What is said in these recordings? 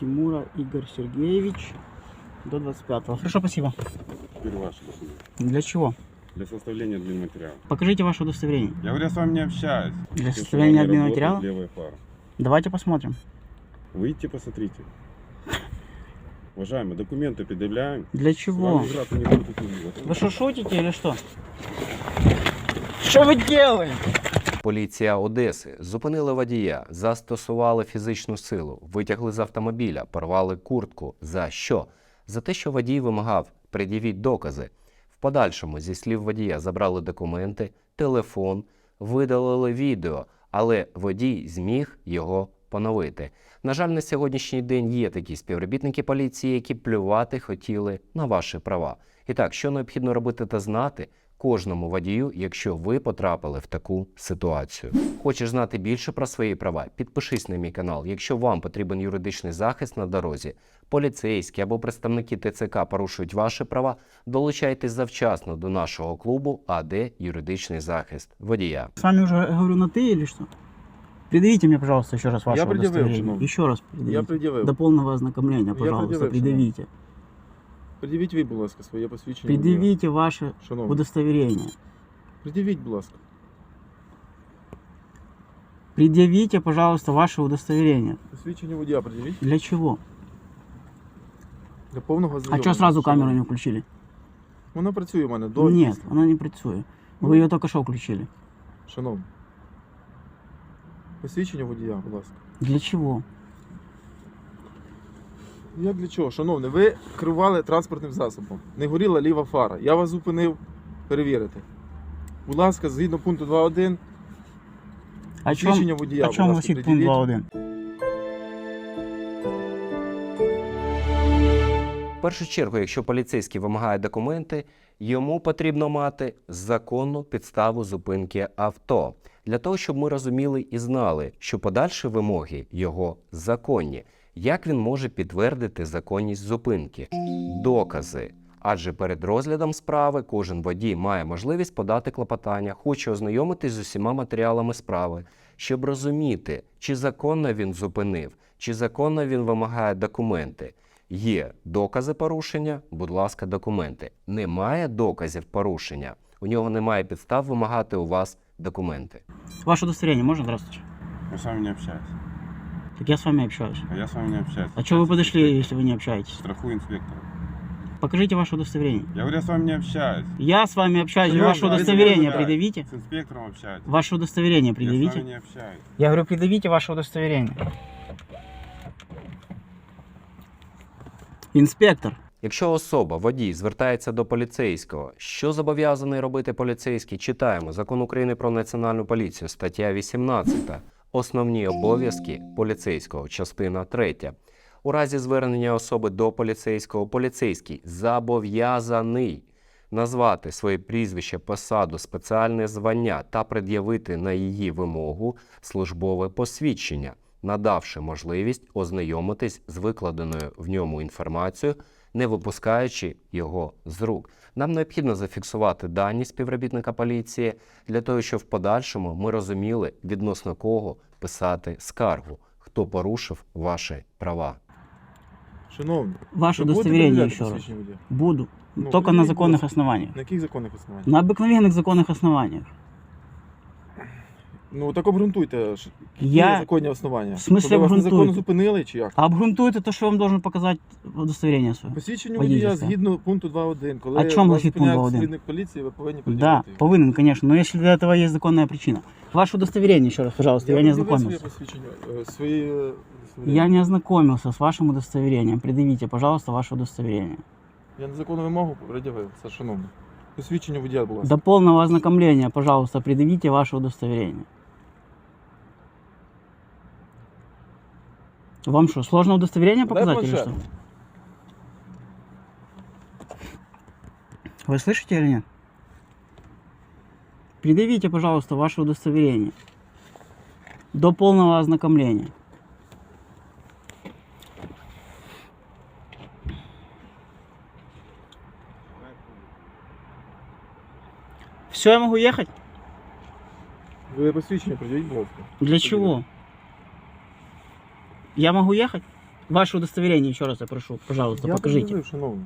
Тимура Игорь Сергеевич до 25-го. Хорошо, спасибо. Теперь ваши документы. Для чего? Для составления админматериала. Покажите ваше удостоверение. Я говорю, я с вами не общаюсь. Для Потому составления админматериала? Левая фара. Давайте посмотрим. Выйдите, посмотрите. Уважаемые, документы предъявляем. Для чего? Вы что, шутите или что? Что вы делаете? Поліція Одеси зупинила водія, застосували фізичну силу, витягли з автомобіля, порвали куртку. За що? За те, що водій вимагав пред'явіть докази. В подальшому, зі слів водія, забрали документи, телефон, видалили відео, але водій зміг його поновити. На жаль, на сьогоднішній день є такі співробітники поліції, які плювати хотіли на ваші права. І так, що необхідно робити та знати кожному водію, якщо ви потрапили в таку ситуацію. Хочеш знати більше про свої права? Підпишись на мій канал. Якщо вам потрібен юридичний захист на дорозі, поліцейські або представники ТЦК порушують ваші права, долучайтесь завчасно до нашого клубу АД Юридичний захист водія. С вами уже говорю на ты или что? Предъявите мне, пожалуйста, еще раз ваше Я предъявил, удостоверение. шановний. Еще раз Я предъявите. пред'явив. До полного ознакомления, пожалуйста, предъявив, предъявите. Пред'явіть ви, будь ласка, своє посвідчення. водія. Предъявите ваше Шановний, удостоверение. пред'явіть, будь ласка. Предъявите, пожалуйста, ваше удостоверение. Посвідчення водія пред'явіть. Для чего? Для повного А знайомлення. что сразу камеру Шановний. не включили? Вона працює у мене до Нет, дійсно. она не працює. Вы ее только что включили. Шановний. Посвідчення водія, будь ласка. Для чего? Як для чого? Шановний, ви керували транспортним засобом. Не горіла ліва фара. Я вас зупинив перевірити. Будь ласка, згідно пункту 2.1, О чем, посвідчення водія, о будь чем ласка, пункт пред'явіть. 2.1? В першу чергу, якщо поліцейський вимагає документи, йому потрібно мати законну підставу зупинки авто для того, щоб ми розуміли і знали, що подальші вимоги його законні. Як він може підтвердити законність зупинки? Докази. Адже перед розглядом справи кожен водій має можливість подати клопотання, хоче ознайомитись з усіма матеріалами справи, щоб розуміти, чи законно він зупинив, чи законно він вимагає документи. Є докази порушення, будь ласка, документи. Немає доказів порушення. У нього немає підстав вимагати у вас документи. Ваше удостоверение можно? Здравствуйте. Я с вами не общаюсь. Так я с вами общаюсь. А я с вами не общаюсь. А что вы подошли, если вы не общаетесь? Страхую инспектора. Покажите ваше удостоверение. Я говорю, я с вами не общаюсь. Я с вами общаюсь. Серьезно? Ваше А если удостоверение вы- предъявите. С инспектором общаюсь. Ваше удостоверение Я с предъявите. вами не общаюсь. Я говорю, предъявите ваше удостоверение. Инспектор. Якщо особа, водій, звертається до поліцейського, що зобов'язаний робити поліцейський, читаємо Закон України про національну поліцію, стаття 18. Основні обов'язки поліцейського, частина 3. У разі звернення особи до поліцейського, поліцейський зобов'язаний назвати своє прізвище, посаду, спеціальне звання та пред'явити на її вимогу службове посвідчення, надавши можливість ознайомитись з викладеною в ньому інформацією, не випускаючи його з рук. Нам необхідно зафіксувати дані співробітника поліції для того, щоб в подальшому ми розуміли, відносно кого писати скаргу, хто порушив ваші права. Шановний, Ваше ви будете удостоверение пред'являти еще раз. посвідчення водія? Буду. Ну, Только на предъявите, законных пожалуйста. основаниях. На яких законних основаннях? На обыкновенных законных основаниях. Ну так обґрунтуйте, ш- які Я- законні основання. В смислі Тобто вас обґрунтуйте? незаконно зупинили чи як? А обґрунтуйте то, що я вам должен показати удостоверение своє. Посвідчення Водійське. водія згідно пункту 2.1. Коли А чому вас гласить пункт зупиняє 2.1? співробітник поліції, ви повинні Да, пред'явити. його. повинен, конечно. Но если для этого есть законная причина. Ваше удостоверение еще раз, пожалуйста, я, не пред'явив ознакомился. своє посвідчення, е, свої е, удостоверення. Я не ознакомился с вашим удостоверением. Предъявите, пожалуйста, ваше удостоверение. Я незаконну вимогу пред'явив, це шановний. Посвідчення водія, будь ласка. До полного ознакомления, пожалуйста, предъявите ваше удостоверение. Вам что, сложно удостоверение показать или что? Вы слышите или нет? Предъявите, пожалуйста, ваше удостоверение. До полного ознакомления. Все, я могу ехать? Пред'явіть, будь ласка. Для чего? Я могу ехать? Ваше удостоверение, еще раз я прошу, пожалуйста, Я покажите. пред'явив, шановний.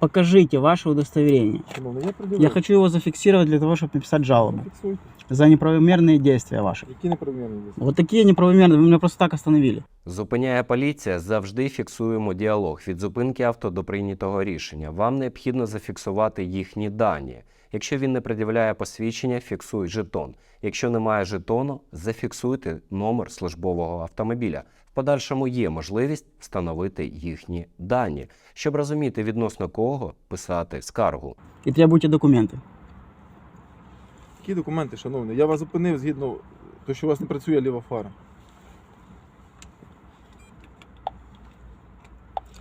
Покажите ваше удостоверение. Шановний, я пред'явив. Я хочу его зафиксировать для того, чтобы написать жалобу Фіксуйте. за неправомерные действия ваши. Які неправомірні дії? Вот такие неправомерные, вы меня просто так остановили. Зупиняє поліція, завжди фіксуємо діалог від зупинки авто до прийнятого рішення. Вам необхідно зафіксувати їхні дані. Якщо він не пред'являє посвідчення, фіксуй жетон. Якщо немає жетону, зафіксуйте номер службового автомобіля. Подальшому є можливість встановити їхні дані, щоб розуміти відносно кого писати скаргу. И требуйте документы. Які документи, шановний? Я вас зупинив згідно того, що у вас не працює ліва фара.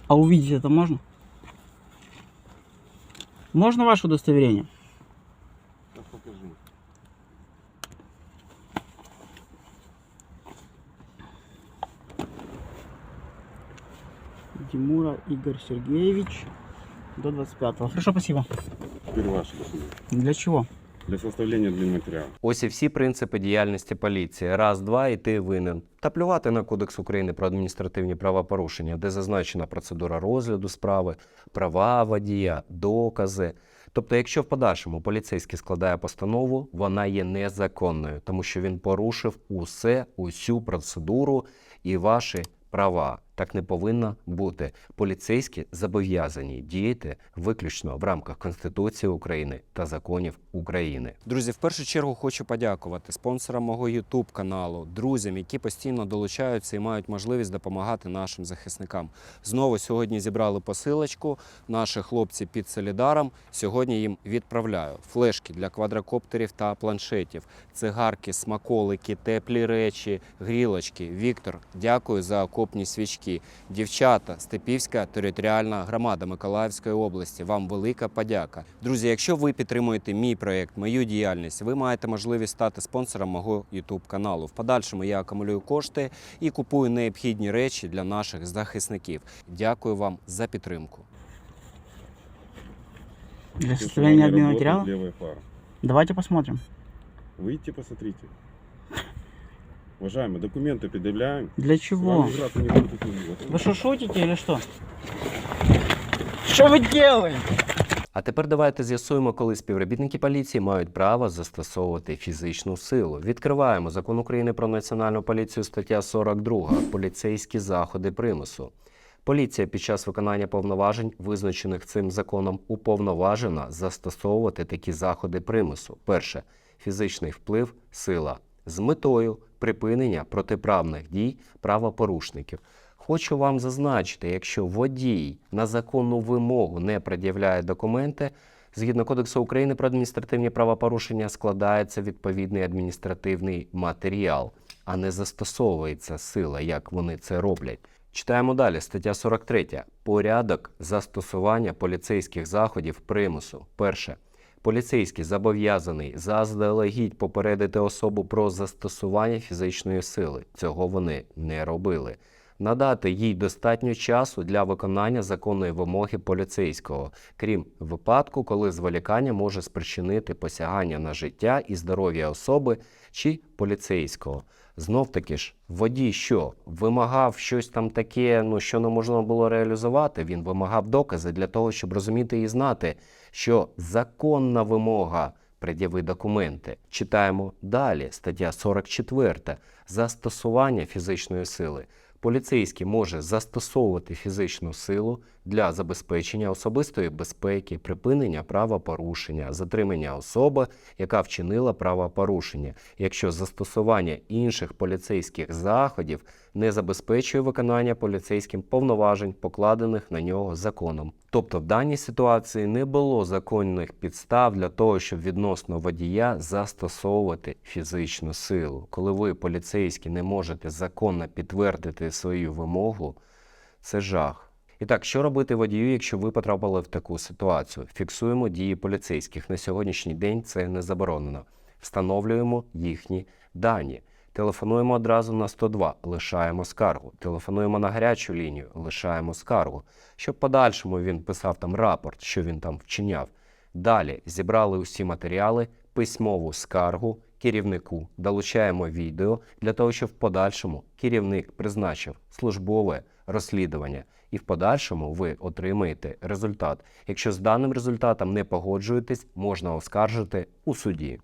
А увидеть это можно? Можно ваше удостоверение? Тимура Игорь Сергеевич до 25-го. Хорошо, спасибо. Теперь ваши документы. Для чего? Для составления админматериала. Ось і всі принципи діяльності поліції. Раз, два, і ти винен. Та плювати на Кодекс України про адміністративні правопорушення, де зазначена процедура розгляду справи, права водія, докази. Тобто, якщо в подальшому поліцейський складає постанову, вона є незаконною, тому що він порушив усе, усю процедуру і ваші права. Так не повинно бути. Поліцейські зобов'язані діяти виключно в рамках Конституції України та законів України. Друзі, в першу чергу хочу подякувати спонсорам мого YouTube каналу, друзям, які постійно долучаються і мають можливість допомагати нашим захисникам. Знову сьогодні зібрали посилочку. Наші хлопці під Солідаром. Сьогодні їм відправляю флешки для квадрокоптерів та планшетів, цигарки, смаколики, теплі речі, грілочки. Віктор, дякую за окопні свічки Дівчата, Степівська територіальна громада Миколаївської області. Вам велика подяка. Друзі, якщо ви підтримуєте мій проєкт, мою діяльність, ви маєте можливість стати спонсором мого YouTube каналу. В подальшому я акумулюю кошти і купую необхідні речі для наших захисників. Дякую вам за підтримку. Для составления Фиксирование админматериала? работы Левой фары. Давайте посмотрим. Выйдите, посмотрите. Уважаемые, документы предъявляем. Для С чего? вами играться не буду тут не буду. Вы что, шутите или что? Что вы делаете? А тепер давайте з'ясуємо, коли співробітники поліції мають право застосовувати фізичну силу. Відкриваємо закон України про національну поліцію, стаття 42. Поліцейські заходи примусу. Поліція під час виконання повноважень, визначених цим законом, уповноважена застосовувати такі заходи примусу. Перше фізичний вплив, сила з метою припинення протиправних дій правопорушників. Хочу вам зазначити, якщо водій на законну вимогу не пред'являє документи, згідно Кодексу України про адміністративні правопорушення складається відповідний адміністративний матеріал, а не застосовується сила, як вони це роблять. Читаємо далі, стаття 43. Порядок застосування поліцейських заходів примусу. Перше. Поліцейський зобов'язаний заздалегідь попередити особу про застосування фізичної сили. Цього вони не робили. Надати їй достатньо часу для виконання законної вимоги поліцейського, крім випадку, коли зволікання може спричинити посягання на життя і здоров'я особи чи поліцейського. Знов таки ж, водій що вимагав щось там таке, ну що не можна було реалізувати. Він вимагав докази для того, щоб розуміти і знати, що законна вимога пред'яви документи. Читаємо далі, стаття 44. Застосування фізичної сили. Поліцейський може застосовувати фізичну силу для забезпечення особистої безпеки, припинення правопорушення, затримання особи, яка вчинила правопорушення, якщо застосування інших поліцейських заходів не забезпечує виконання поліцейським повноважень, покладених на нього законом. Тобто в даній ситуації не було законних підстав для того, щоб відносно водія застосовувати фізичну силу. Коли ви, поліцейські, не можете законно підтвердити свою вимогу, це жах. І так, що робити водію, якщо ви потрапили в таку ситуацію? Фіксуємо дії поліцейських. На сьогоднішній день це не заборонено. Встановлюємо їхні дані. Телефонуємо одразу на 102, лишаємо скаргу. Телефонуємо на гарячу лінію, лишаємо скаргу. Щоб подальшому він писав там рапорт, що він там вчиняв. Далі зібрали усі матеріали, письмову скаргу, керівнику долучаємо відео для того, щоб в подальшому керівник призначив службове розслідування, і в подальшому ви отримаєте результат. Якщо з даним результатом не погоджуєтесь, можна оскаржити у суді.